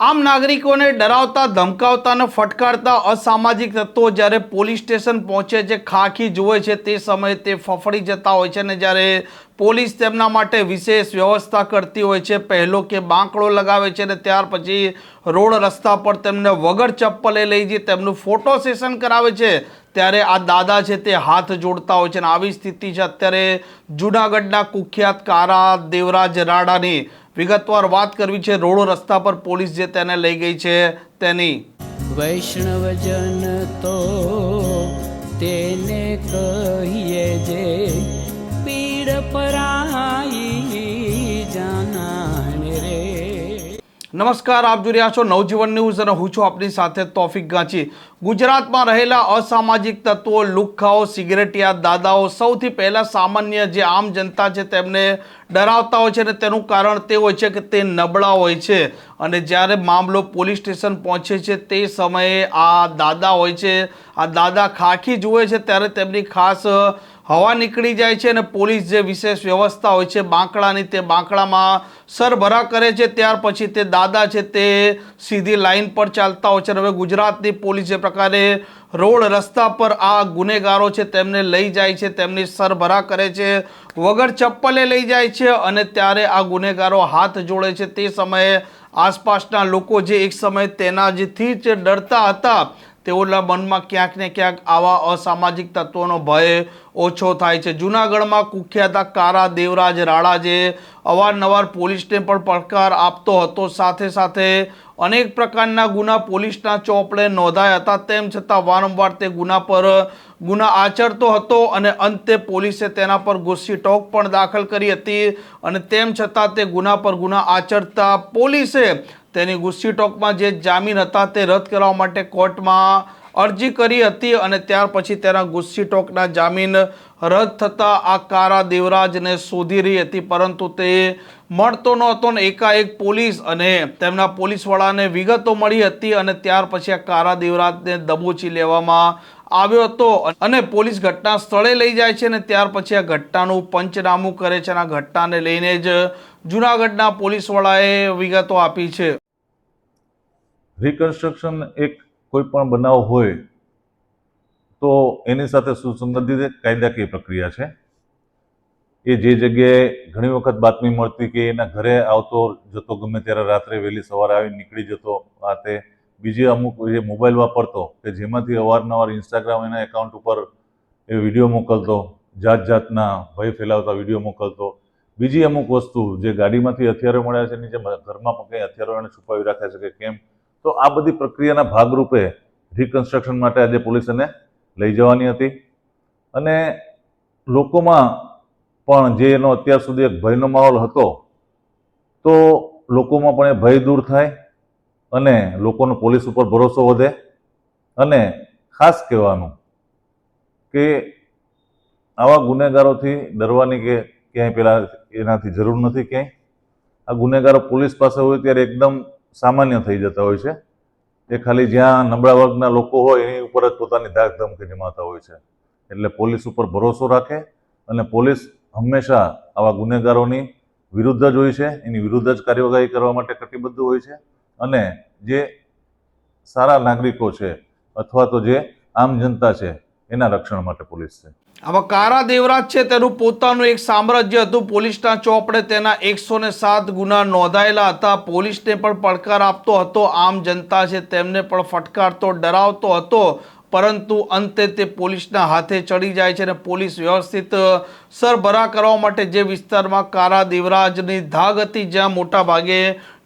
આમ નાગરિકોને ડરાવતા, ધમકાવતા અને ફટકારતા અસામાજિક તત્વો જ્યારે પોલીસ સ્ટેશન પહોંચે છે, ખાખી જુએ છે, તે સમયે તે ફફડી જતા હોય છે અને જ્યારે પોલીસ તેમના માટે વિશેષ વ્યવસ્થા કરતી હોય છે, પહેલો કે બાંકડો લગાવે છે અને ત્યાર પછી રોડ રસ્તા પર તેમને વગર ચપ્પલે લઈ જઈ તેમનું ફોટો સેશન કરાવે છે, ત્યારે આ દાદા છે તે હાથ જોડતા હોય છે અને આવી સ્થિતિ છે. અત્યારે જુનાગઢના કુખ્યાત કારા દેવરાજ રાડાની વિગતવાર વાત કરવી છે. રોડ રસ્તા પર પોલીસ જે તેને લઈ ગઈ છે તેની. વૈષ્ણવજન તો તેને કહીએ જે પીડ પરાઈ નમસ્કાર, આપ જોઈ રહ્યા છો નવજીવન ન્યૂઝ અને હું છું આપની સાથે તોફિક ગાંચી. ગુજરાતમાં રહેલા અસામાજિક તત્વો, લુખ્ખાઓ, સિગરેટિયા દાદાઓ સૌથી પહેલાં સામાન્ય જે આમ જનતા છે તેમને ડરાવતા હોય છે અને તેનું કારણ તે હોય છે કે તે નબળા હોય છે. અને જ્યારે મામલો પોલીસ સ્ટેશન પહોંચે છે તે સમયે આ દાદા હોય છે, આ દાદા ખાખી જુએ છે ત્યારે તેમની ખાસ હવા નીકળી જાય છે અને પોલીસ જે વિશેષ વ્યવસ્થા હોય છે, બાંકડાની તે બાંકડામાં સરભરા કરે છે, ત્યાર પછી તે દાદા છે તે સીધી લાઈન પર ચાલતા હોય છે અને હવે ગુજરાતની પોલીસ જે પ્રકારે રોડ રસ્તા પર આ ગુનેગારો છે તેમને લઈ જાય છે, તેમની સરભરા કરે છે, વગર ચપ્પલે લઈ જાય છે અને ત્યારે આ ગુનેગારો હાથ જોડે છે. તે સમયે આસપાસના લોકો જે એક સમયે તેનાથી જ ડરતા હતા તેઓના મનમાં ક્યાંક ને ક્યાંક આવા અસામાજિક તત્વોનો ભય ઓછો થાય છે. જૂનાગઢમાં કુખ્યાત કારા દેવરાજ રાણા જે અવારનવાર પોલીસને પણ પડકાર આપતો હતો. સાથે સાથે અનેક પ્રકારના ગુના પોલીસના ચોપડે નોંધાયા હતા. તેમ છતાં વારંવાર તે ગુના પર ગુના આચરતો હતો અને અંતે પોલીસે તેના પર ગુસ્સી ટોક પણ દાખલ કરી હતી અને તેમ છતાં તે ગુના પર ગુના આચરતા પોલીસે તેની ગુસ્સી ટોકમાં જે જામીન હતા તે રદ કરવા માટે કોર્ટમાં અરજી કરી હતી અને ત્યાર પછી તેના ગુસ્સી ટોકના જામીન રદ થતાં આ કારા દેવરાજને શોધી રહી હતી, પરંતુ તે મળતો નહોતો ને એકાએક પોલીસ અને તેમના પોલીસવાળાને વિગતો મળી હતી અને ત્યાર પછી આ કારા દેવરાજને દબોચી લેવામાં આવ્યો હતો અને પોલીસ ઘટના સ્થળે લઈ જાય છે અને ત્યાર પછી આ ઘટનાનું પંચનામું કરે છે અને આ ઘટનાને લઈને જ જુનાગઢના પોલીસવાળાએ વિગતો આપી છે. રિકન્સ્ટ્રક્શન એક કોઈ પણ બનાવ હોય, તો એની સાથે સુસંબંધિત કાયદાકીય પ્રક્રિયા છે. એ જે જગ્યાએ ઘણી વખત બાતમી મળતી કે એના ઘરે આવતો, જતો ગમે ત્યારે રાત્રે વહેલી સવારે આવી નીકળી જતો, આ તે. બીજી અમુક જે મોબાઈલ વાપરતો, કે જેમાંથી અવારનવાર ઇન્સ્ટાગ્રામ એના એકાઉન્ટ ઉપર એ વીડિયો મોકલતો જાત જાતના ભય ફેલાવતા વીડિયો મોકલતો. બીજી અમુક વસ્તુ જે ગાડીમાંથી હથિયારો મળ્યા છે, એની જે ઘરમાં પણ કંઈ હથિયારો એને છુપાવી રાખે છે કે કેમ તો આ બધી પ્રક્રિયાના ભાગરૂપે રિકન્સ્ટ્રક્શન માટે આજે પોલીસ એને લઈ જવાની હતી. અને લોકોમાં પણ જે એનો અત્યાર સુધી એક ભયનો માહોલ હતો, તો લોકોમાં પણ એ ભય દૂર થાય અને લોકોનો પોલીસ ઉપર ભરોસો વધે. અને ખાસ કહેવાનું કે આવા ગુનેગારોથી ડરવાની કે ક્યાંય પેલા એનાથી જરૂર નથી ક્યાંય. આ ગુનેગારો પોલીસ પાસે હોય ત્યારે એકદમ સામાન્ય થઈ જતા હોય છે. એ ખાલી જ્યાં નબળા વર્ગના લોકો હોય એની ઉપર જ પોતાની ધાક ધમકી જમાતા હોય છે. એટલે પોલીસ ઉપર ભરોસો રાખે અને પોલીસ હંમેશા આવા ગુનેગારોની વિરુદ્ધ જ હોય છે, એની વિરુદ્ધ જ કાર્યવાહી કરવા માટે કટિબદ્ધ હોય છે અને જે સારા નાગરિકો છે અથવા તો જે આમ જનતા છે એના રક્ષણ માટે પોલીસ છે. હવે કારા દેવરાજ છે તેનું પોતાનું એક સામ્રાજ્ય હતું. પોલીસના ચોપડે તેના એકસો ને સાત ગુના નોંધાયેલા હતા. પોલીસને પણ પડકાર આપતો હતો. આમ જનતા છે તેમને પણ ફટકારતો, ડરાવતો હતો. પરંતુ અંતે તે પોલીસના હાથે ચડી જાય છે અને પોલીસ વ્યવસ્થિત સરભરા કરવા માટે જે વિસ્તારમાં કારા દેવરાજની ધાગ હતી, જ્યાં મોટા ભાગે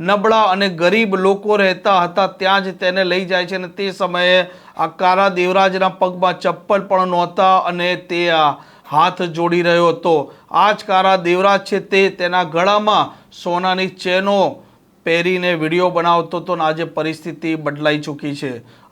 નબળા અને ગરીબ લોકો રહેતા હતા, ત્યાં જ તેને લઈ જાય છે અને તે સમયે આ કારા દેવરાજના પગમાં ચપ્પલ પણ નહોતા અને તે આ હાથ જોડી રહ્યો હતો. આ જ કારા દેવરાજ છે તે તેના ગળામાં સોનાની ચેનો પહેરીને વીડિયો બનાવતો હતો અને આજે પરિસ્થિતિ બદલાઈ ચૂકી છે.